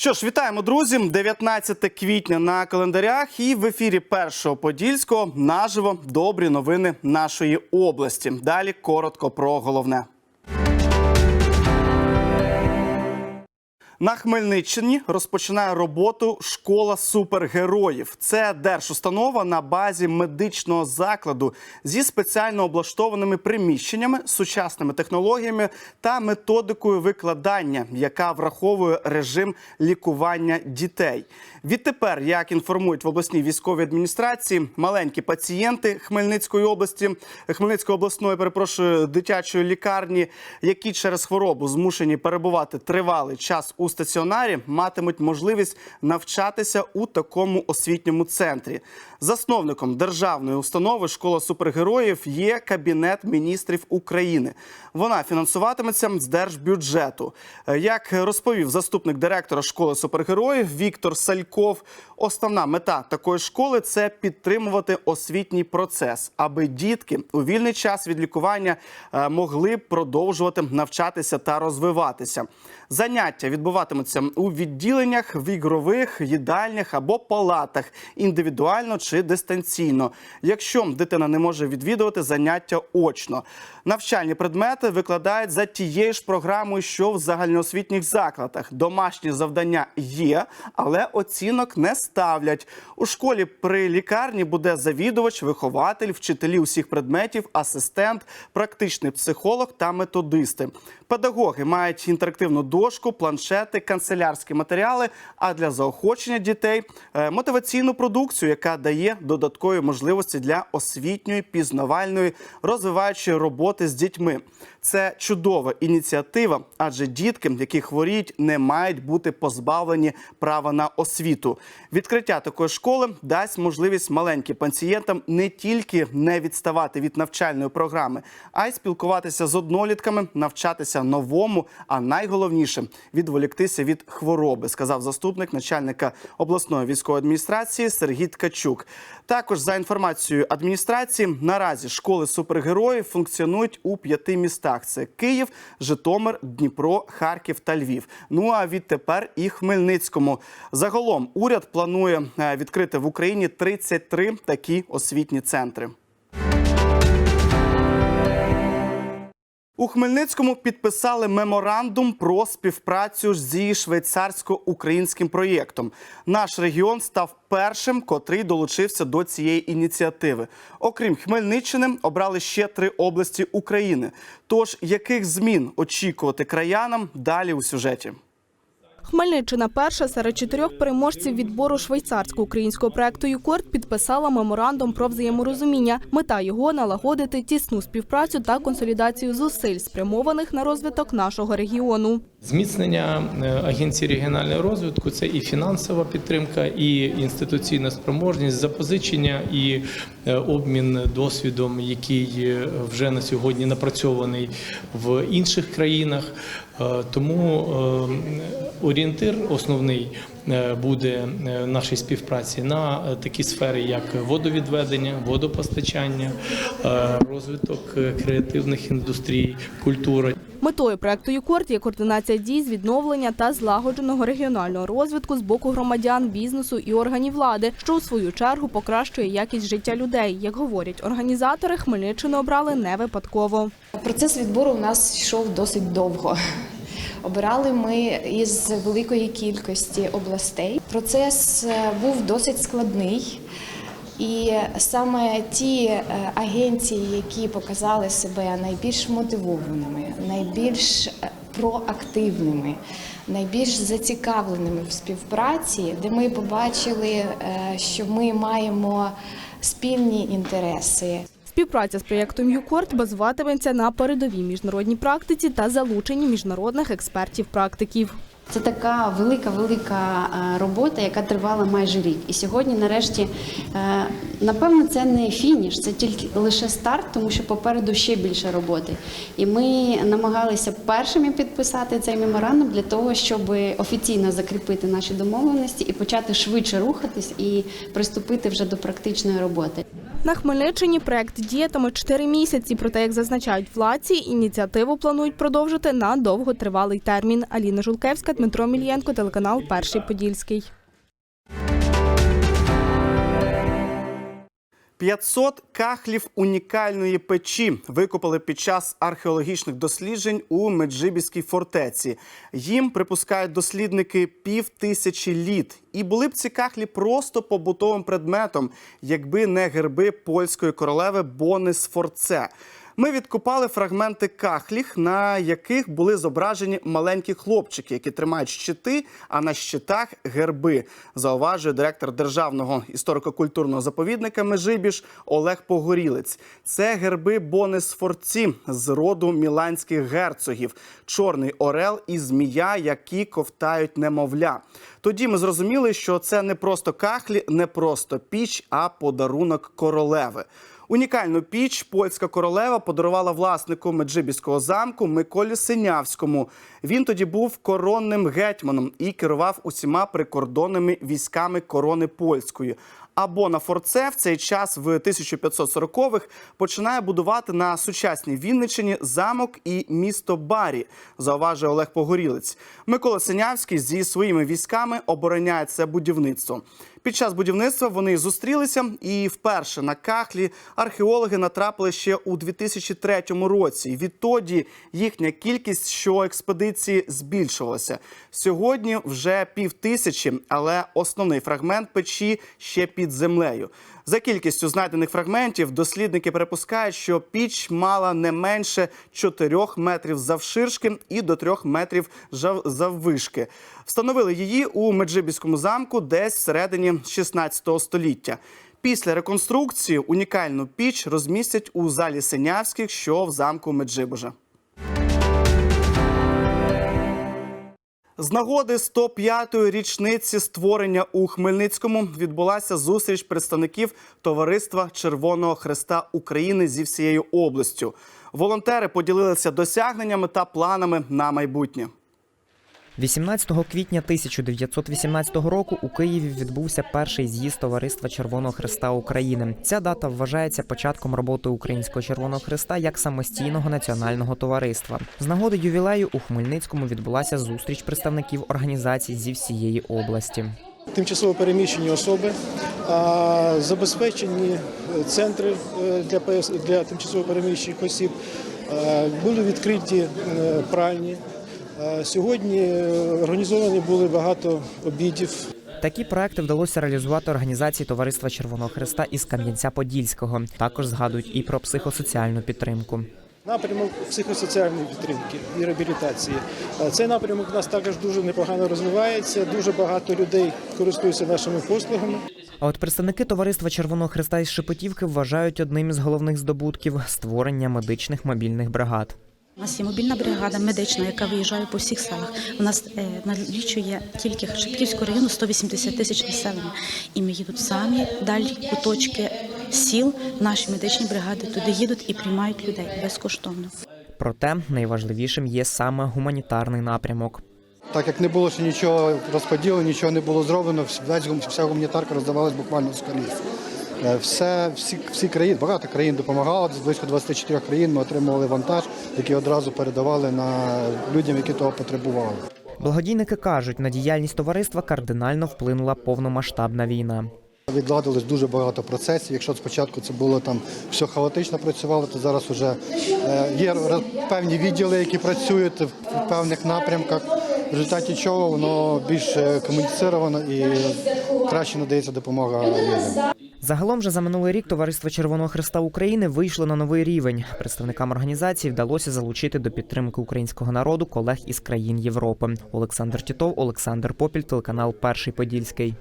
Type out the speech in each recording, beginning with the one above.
Що ж, вітаємо, друзі! 19 квітня на календарях і в ефірі першого подільського наживо добрі новини нашої області. Далі коротко про головне. На Хмельниччині розпочинає роботу школа супергероїв. Це держустанова на базі медичного закладу зі спеціально облаштованими приміщеннями, сучасними технологіями та методикою викладання, яка враховує режим лікування дітей. Відтепер, як інформують в обласній військовій адміністрації, маленькі пацієнти Хмельницької області, Хмельницької обласної, перепрошую, дитячої лікарні, які через хворобу змушені перебувати тривалий час у стаціонарі, матимуть можливість навчатися у такому освітньому центрі. Засновником державної установи школа супергероїв є Кабінет міністрів України. Вона фінансуватиметься з держбюджету. Е, Як розповів заступник директора школи супергероїв Віктор Сальков, основна мета такої школи це підтримувати освітній процес, аби дітки у вільний час від лікування е, могли продовжувати навчатися та розвиватися. Заняття відбуватимуться у відділеннях, в ігрових, їдальнях або палатах індивідуально чи дистанційно, якщо дитина не може відвідувати заняття очно. Навчальні предмети викладають за тією ж програмою, що в загальноосвітніх закладах. Домашні завдання є, але оцінок не ставлять. У школі при лікарні буде завідувач, вихователь, вчителі усіх предметів, асистент, практичний психолог та методисти. Педагоги мають інтерактивну дошку, планшети, канцелярські матеріали. А для заохочення дітей е, мотиваційну продукцію, яка дає додаткові можливості для освітньої, пізнавальної, розвиваючої роботи з дітьми. Це чудова ініціатива, адже дітки, які хворіють, не мають бути позбавлені права на освіту. Відкриття такої школи дасть можливість маленьким пацієнтам не тільки не відставати від навчальної програми, а й спілкуватися з однолітками, навчатися новому, а найголовніше відволіктися від хвороби, сказав заступник начальника обласної військової адміністрації Сергій Ткачук. Також за інформацією адміністрації, наразі школи супергероїв функціонують у п'яти містах: це Київ, Житомир, Дніпро, Харків та Львів. Ну а відтепер і Хмельницькому. Загалом уряд планує е, відкрити в Україні 33 такі освітні центри. У Хмельницькому підписали меморандум про співпрацю зі швейцарсько-українським проєктом. Наш регіон став першим, котрий долучився до цієї ініціативи. Окрім Хмельниччини, обрали ще три області України. Тож яких змін очікувати краянам далі у сюжеті? Хмельниччина перша серед чотирьох переможців відбору швейцарсько-українського проекту «Юкорд» підписала меморандум про взаєморозуміння. Мета його налагодити тісну співпрацю та консолідацію зусиль, спрямованих на розвиток нашого регіону. Зміцнення е, агенції регіонального розвитку це і фінансова підтримка, і інституційна спроможність, запозичення і е, обмін досвідом, який е, вже на сьогодні напрацьований в інших країнах. Е, Тому е, орієнтир основний е, буде в нашій співпраці на такі сфери, як водовідведення, водопостачання, розвиток креативних індустрій, культура. Метою проекту «Юкорд» є координація дій з відновлення та злагодженого регіонального розвитку з боку громадян, бізнесу і органів влади, що у свою чергу покращує якість життя людей. Як говорять організатори, Хмельниччину обрали не випадково. Процес відбору у нас йшов досить довго. Обирали ми із великої кількості областей. Процес е, був досить складний. І саме ті е, агенції, які показали себе найбільш мотивованими, найбільш е, проактивними, найбільш зацікавленими в співпраці, де ми побачили, що ми маємо спільні інтереси. Співпраця з проєктом «Юкорд» базуватиметься на передовій міжнародній практиці та залученні міжнародних експертів-практиків. Це така велика, велика робота, яка тривала майже рік. І сьогодні, нарешті, е, напевно, це не фініш, це тільки лише старт, тому що попереду ще більше роботи. І ми намагалися першими підписати цей меморандум для того, щоб офіційно закріпити наші домовленості і почати швидше рухатись і приступити вже до практичної роботи. На Хмельниччині проект діятиме 4 місяці. Проте, як зазначають владці, ініціативу планують продовжити на довготривалий термін. Аліна Жулкевська, Дмитро Мільєнко, телеканал Перший Подільський. 500 кахлів унікальної печі викопали під час археологічних досліджень у Меджибіській фортеці. Їм припускають дослідники пів тисячі літ. І були б ці кахлі просто побутовим предметом, якби не герби польської королеви Бони Сфорце. Ми відкопали фрагменти кахліх, на яких були зображені маленькі хлопчики, які тримають щити, а на щитах герби. Зауважує директор державного історико-культурного заповідника Межибіж Олег Погорілець. Це герби Бони Сфорці з роду міланських герцогів, чорний орел і змія, які ковтають немовля. Тоді ми зрозуміли, що це не просто кахлі, не просто піч, а подарунок королеви. Унікальну піч польська королева подарувала власнику Меджибіського замку Миколі Синявському. Він тоді був коронним гетьманом і керував усіма прикордонними військами корони польської. Або на Форце в цей час в 1540-х починає будувати на сучасній Вінниччині замок і місто Барі, зауважує Олег Погорілець. Микола Синявський зі своїми військами обороняє це будівництво. Під час будівництва вони зустрілися, і вперше на кахлі археологи натрапили ще у 2003 році. Відтоді їхня кількість щоекспедиції збільшувалася. Сьогодні вже пів тисячі, але основний фрагмент печі ще під землею. За кількістю знайдених фрагментів дослідники припускають, що піч мала не менше 4 метрів завширшки і до 3 метрів заввишки. Встановили її у Меджибіському замку десь всередині 16 століття. Після реконструкції унікальну піч розмістять у залі Синявських, що в замку Меджибожа. З нагоди 105-ї річниці створення у Хмельницькому відбулася зустріч представників товариства Червоного Хреста України зі всією областю. Волонтери поділилися досягненнями та планами на майбутнє. 18 квітня 1918 року у Києві відбувся перший з'їзд Товариства Червоного Хреста України. Ця дата вважається початком роботи Українського Червоного Хреста як самостійного національного товариства. З нагоди ювілею у Хмельницькому відбулася зустріч представників організацій зі всієї області. тимчасово переміщені особи, забезпечені центри е, для для тимчасово переміщених осіб, е, були відкриті е, пральні. Е, Сьогодні е, організовані були багато обідів. Такі проекти вдалося реалізувати організації Товариства Червоного Хреста із Кам'янця-Подільського. Також згадують і про психосоціальну підтримку. Напрямок психосоціальної підтримки і реабілітації. Е, Цей напрямок у нас також дуже непогано розвивається. Дуже багато людей користуються нашими послугами. А от представники товариства Червоного Хреста із Шепетівки вважають одним із головних здобутків створення медичних мобільних бригад. У нас є мобільна бригада медична, яка виїжджає по всіх селах. У нас е, налічує тільки Шепетівського району 180 тисяч населення. І ми їдуть самі далі куточки сіл. Наші медичні бригади туди їдуть і приймають людей безкоштовно. Проте найважливішим є саме гуманітарний напрямок. Так як не було ще нічого розподілу, нічого не було зроблено, вся гуманітарка роздавалась буквально з коліс. Е, Все, всі, всі країни, багато країн допомагало, з близько 24 країн ми отримували вантаж, який одразу передавали на людям, які того потребували. Благодійники кажуть, на діяльність товариства кардинально вплинула повномасштабна війна. Відладилось дуже багато процесів. Якщо спочатку це було там все хаотично працювало, то зараз вже е, є певні відділи, які працюють в певних напрямках, в результаті чого воно більш е, комуніцировано і краще надається допомога людям. Загалом же за минулий рік Товариство Червоного Христа України вийшло на новий рівень. Представникам організації вдалося залучити до підтримки українського народу колег із країн Європи. Олександр Тітов, Олександр Попіль, телеканал Перший Подільський.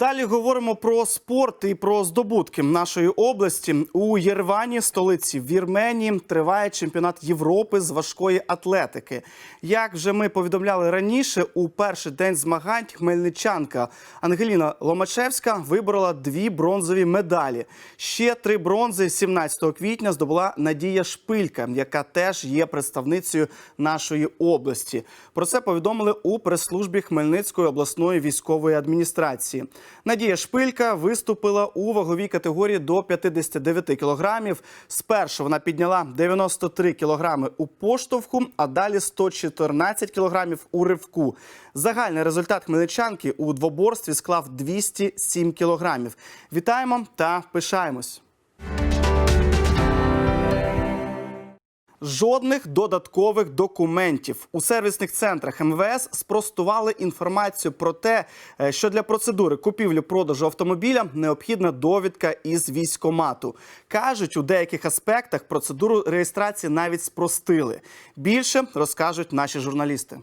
Далі говоримо про спорт і про здобутки нашої області. У Єрвані, столиці Вірменії, триває чемпіонат Європи з важкої атлетики. Як вже ми повідомляли раніше, у перший день змагань хмельничанка Ангеліна Ломачевська виборола дві бронзові медалі. Ще три бронзи 17 квітня здобула Надія Шпилька, яка теж є представницею нашої області. Про це повідомили у прес-службі Хмельницької обласної військової адміністрації. Надія Шпилька виступила у ваговій категорії до 59 кілограмів. Спершу вона підняла 93 кілограми у поштовху, а далі 114 кілограмів у ривку. Загальний результат хмельничанки у двоборстві склав 207 кілограмів. Вітаємо та пишаємось. Жодних додаткових документів у сервісних центрах МВС спростували інформацію про те, е, що для процедури купівлі-продажу автомобіля необхідна довідка із військомату. кажуть, у деяких аспектах процедуру реєстрації навіть спростили. Більше розкажуть наші журналісти.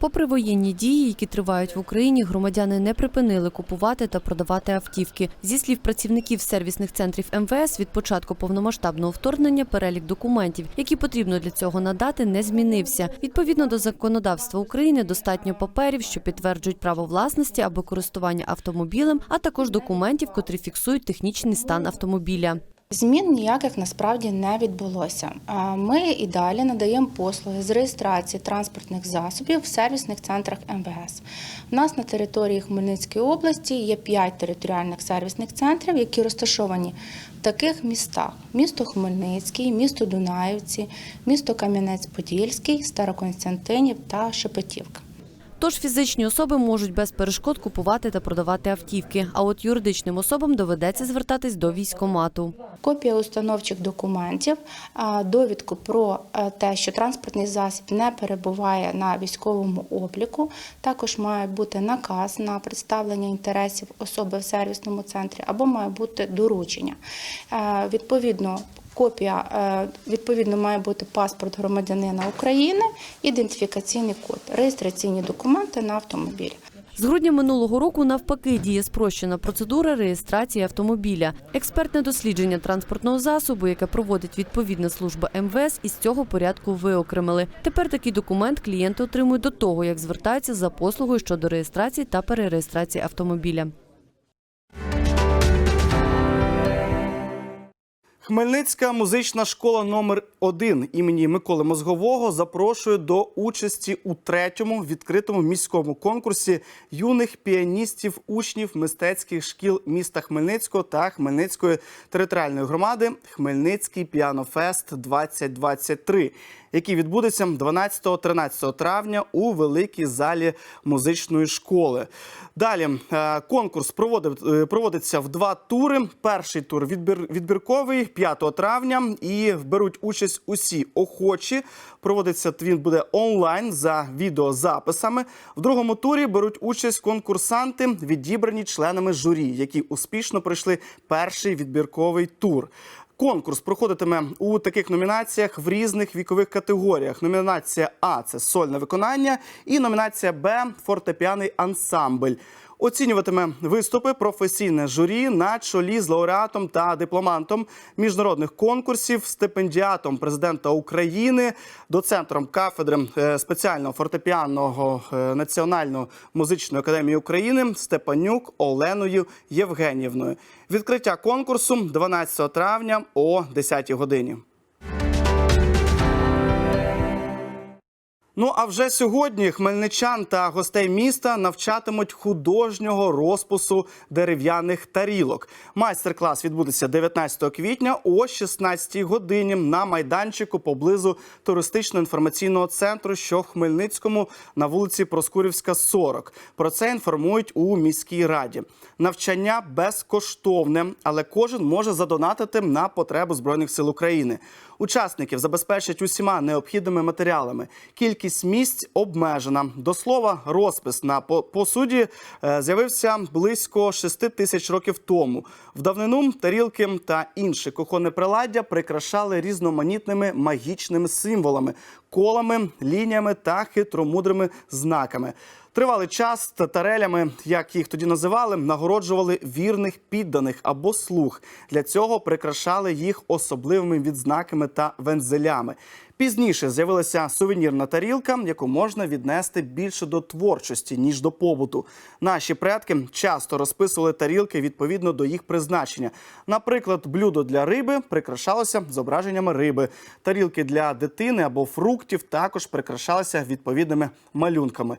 Попри воєнні дії, які тривають в Україні, громадяни не припинили купувати та продавати автівки. Зі слів працівників сервісних центрів МВС, від початку повномасштабного вторгнення перелік документів, які потрібно для цього надати, не змінився. Відповідно до законодавства України, достатньо паперів, що підтверджують право власності або користування автомобілем, а також документів, котрі фіксують технічний стан автомобіля. Змін ніяких насправді не відбулося. Ми і далі надаємо послуги з реєстрації транспортних засобів в сервісних центрах МВС. У нас на території Хмельницької області є 5 територіальних сервісних центрів, які розташовані в таких містах: місто Хмельницький, місто Дунаївці, місто Кам'янець-Подільський, Староконстантинів та Шепетівка. Тож фізичні особи можуть без перешкод купувати та продавати автівки. А от юридичним особам доведеться звертатись до військомату. Копія установчих документів, довідку про е, те, що транспортний засіб не перебуває на військовому обліку. Також має бути наказ на представлення інтересів особи в сервісному центрі або має бути доручення. Е, Відповідно. Копія е, відповідно має бути паспорт громадянина України, ідентифікаційний код, реєстраційні документи на автомобіль. З грудня минулого року навпаки діє спрощена процедура реєстрації автомобіля. Експертне дослідження транспортного засобу, яке проводить відповідна служба МВС, із цього порядку виокремили. Тепер такий документ клієнти отримують до того, як звертаються за послугою щодо реєстрації та перереєстрації автомобіля. Хмельницька музична школа номер 1 імені Миколи Мозгового запрошує до участі у третьому відкритому міському конкурсі юних піаністів учнів мистецьких шкіл міста Хмельницького та Хмельницької територіальної громади Хмельницький піанофест 2023 який відбудеться 12-13 травня у великій залі музичної школи. Далі е, конкурс проводив, е, проводиться в два тури. Перший тур відбір, відбірковий 5 травня, і беруть участь усі охочі. Проводиться він буде онлайн за відеозаписами. В другому турі беруть участь конкурсанти, відібрані членами журі, які успішно пройшли перший відбірковий тур. Конкурс проходитиме у таких номінаціях в різних вікових категоріях. Номінація А це сольне виконання, і номінація Б фортепіаний ансамбль. Оцінюватиме виступи професійне журі на чолі з лауреатом та дипломантом міжнародних конкурсів, стипендіатом президента України, доцентром кафедри е, спеціального фортепіанного е, Національної музичної академії України Степанюк Оленою Євгенівною. Відкриття конкурсу 12 травня о 10 годині. Ну а вже сьогодні хмельничан та гостей міста навчатимуть художнього розпису дерев'яних тарілок. Майстер-клас відбудеться 19 квітня о 16 годині на майданчику поблизу туристично-інформаційного центру, що в Хмельницькому на вулиці Проскурівська, 40. Про це інформують у міській раді. Навчання безкоштовне, але кожен може задонатити на потребу збройних сил України. Учасників забезпечать усіма необхідними матеріалами. Кількість місць обмежена. До слова, розпис на посуді е, з'явився близько 6 тисяч років тому. В давнину тарілки та інше кухонне приладдя прикрашали різноманітними магічними символами. колами, лініями та хитромудрими знаками. Тривалий час татарелями, як їх тоді називали, нагороджували вірних підданих або слуг. Для цього прикрашали їх особливими відзнаками та вензелями. Пізніше з'явилася сувенірна тарілка, яку можна віднести більше до творчості ніж до побуту. Наші предки часто розписували тарілки відповідно до їх призначення. Наприклад, блюдо для риби прикрашалося зображеннями риби. Тарілки для дитини або фруктів також прикрашалися відповідними малюнками.